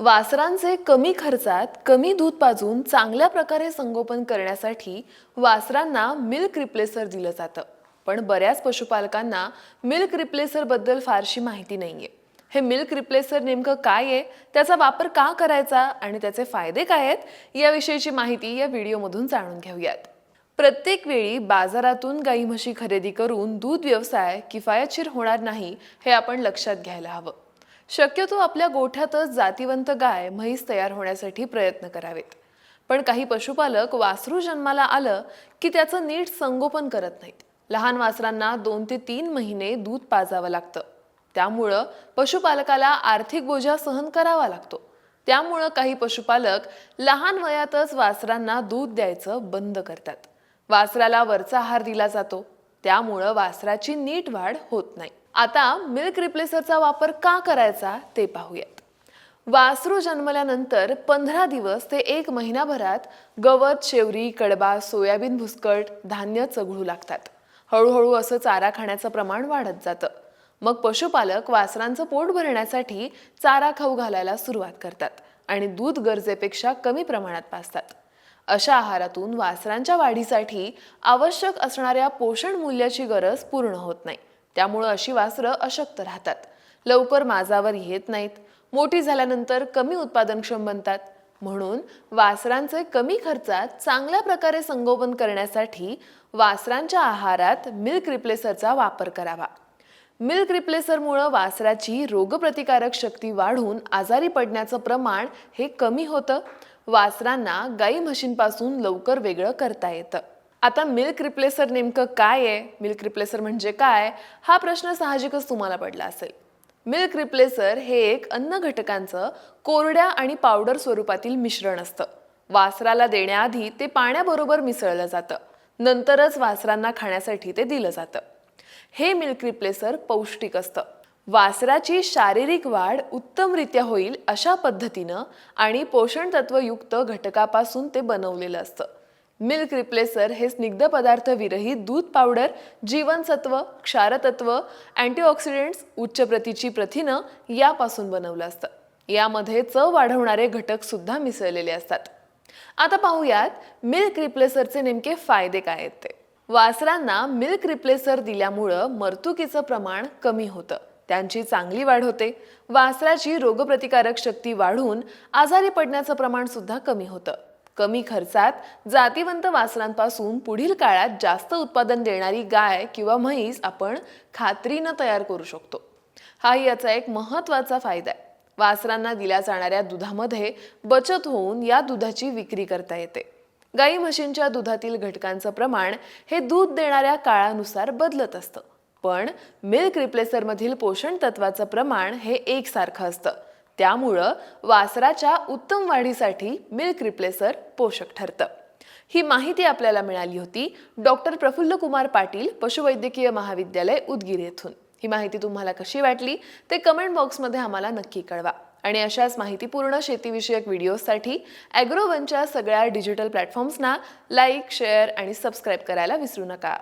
वासरांचे कमी खर्चात कमी दूध पाजून चांगल्या प्रकारे संगोपन करण्यासाठी वासरांना मिल्क रिप्लेसर दिलं जातं. पण बऱ्याच पशुपालकांना मिल्क रिप्लेसरबद्दल फारशी माहिती नाहीये. हे मिल्क रिप्लेसर नेमकं काय आहे? त्याचा वापर का करायचा आणि त्याचे फायदे काय आहेत? याविषयीची माहिती या व्हिडिओमधून जाणून घेऊयात. प्रत्येक वेळी बाजारातून गाई म्हशी खरेदी करून दूध व्यवसाय किफायतशीर होणार नाही हे आपण लक्षात घ्यायला हवं. शक्यतो आपल्या गोठ्यातच जातीवंत गाय म्हैस तयार होण्यासाठी प्रयत्न करावेत. पण काही पशुपालक वासरू जन्माला आलं की त्याचं नीट संगोपन करत नाहीत. लहान वासरांना दोन ते तीन महिने दूध पाजावं लागतं. त्यामुळं पशुपालकाला आर्थिक बोजा सहन करावा लागतो. त्यामुळं काही पशुपालक लहान वयातच वासरांना दूध द्यायचं बंद करतात. वासराला वरचा आहार दिला जातो. त्यामुळं वासराची नीट वाढ होत नाही. आता मिल्क रिप्लेसरचा वापर का करायचा ते पाहूयात. वासरू जन्मल्यानंतर पंधरा दिवस ते एक महिनाभरात गवत शेवरी कडबा सोयाबीन भुसकट धान्य चघळू लागतात. हळूहळू असं चारा खाण्याचं प्रमाण वाढत जातं. मग पशुपालक वासरांचं पोट भरण्यासाठी चारा खाऊ घालायला सुरुवात करतात आणि दूध गरजेपेक्षा कमी प्रमाणात पाजतात. अशा आहारातून वासरांच्या वाढीसाठी आवश्यक असणाऱ्या पोषण मूल्याची गरज पूर्ण होत नाही. त्यामुळं अशी वासरं अशक्त राहतात. लवकर माझावर येत नाहीत. मोठी झाल्यानंतर कमी उत्पादनक्षम बनतात. म्हणून वासरांचे कमी खर्चात चांगल्या प्रकारे संगोपन करण्यासाठी वासरांच्या आहारात मिल्क रिप्लेसरचा वापर करावा. मिल्क रिप्लेसरमुळं वासराची रोगप्रतिकारक शक्ती वाढून आजारी पडण्याचं प्रमाण हे कमी होतं. वासरांना गाई म्हशींपासून लवकर वेगळं करता येतं. आता मिल्क रिप्लेसर नेमकं काय आहे? मिल्क रिप्लेसर म्हणजे काय? हा प्रश्न साहजिकच तुम्हाला पडला असेल. मिल्क रिप्लेसर हे एक अन्न घटकांचं कोरड्या आणि पावडर स्वरूपातील मिश्रण असतं. वासराला देण्याआधी ते पाण्याबरोबर मिसळलं जातं. नंतरच वासरांना खाण्यासाठी ते दिलं जातं. हे मिल्क रिप्लेसर पौष्टिक असतं. वासराची शारीरिक वाढ उत्तमरित्या होईल अशा पद्धतीनं आणि पोषण तत्वयुक्त घटकापासून ते बनवलेलं असतं. मिल्क रिप्लेसर हे स्निग्ध पदार्थ विरहित दूध पावडर जीवनसत्व क्षारतत्व अँटीऑक्सिडेंट्स उच्च प्रतीची प्रथिनं यापासून बनवलं असतं. यामध्ये चव वाढवणारे घटक सुद्धा मिसळलेले असतात. आता पाहूयात मिल्क रिप्लेसरचे नेमके फायदे काय आहेत ते. वासरांना मिल्क रिप्लेसर दिल्यामुळं मर्तुकीचं प्रमाण कमी होतं. त्यांची चांगली वाढ होते. वासराची रोगप्रतिकारक शक्ती वाढून आजारी पडण्याचं प्रमाण सुद्धा कमी होतं. कमी खर्चात जातीवंत वासरांपासून पुढील काळात जास्त उत्पादन देणारी गाय किंवा म्हैस आपण खात्रीनं तयार करू शकतो. हा याचा एक महत्त्वाचा फायदा आहे. वासरांना दिल्या जाणाऱ्या दुधामध्ये बचत होऊन या दुधाची विक्री करता येते. गाई म्हशींच्या दुधातील घटकांचं प्रमाण हे दूध देणाऱ्या काळानुसार बदलत असतं. पण मिल्क रिप्लेसरमधील पोषण तत्वाचं प्रमाण हे एकसारखं असतं. त्यामुळं वासराच्या उत्तम वाढीसाठी मिल्क रिप्लेसर पोषक ठरतं. ही माहिती आपल्याला मिळाली होती डॉक्टर प्रफुल्ल कुमार पाटील पशुवैद्यकीय महाविद्यालय उदगीर येथून. ही माहिती तुम्हाला कशी वाटली ते कमेंट बॉक्समध्ये आम्हाला नक्की कळवा. आणि अशाच माहितीपूर्ण शेतीविषयक व्हिडिओजसाठी ॲग्रोवनच्या सगळ्या डिजिटल प्लॅटफॉर्म्सना लाईक शेअर आणि सबस्क्राईब करायला विसरू नका.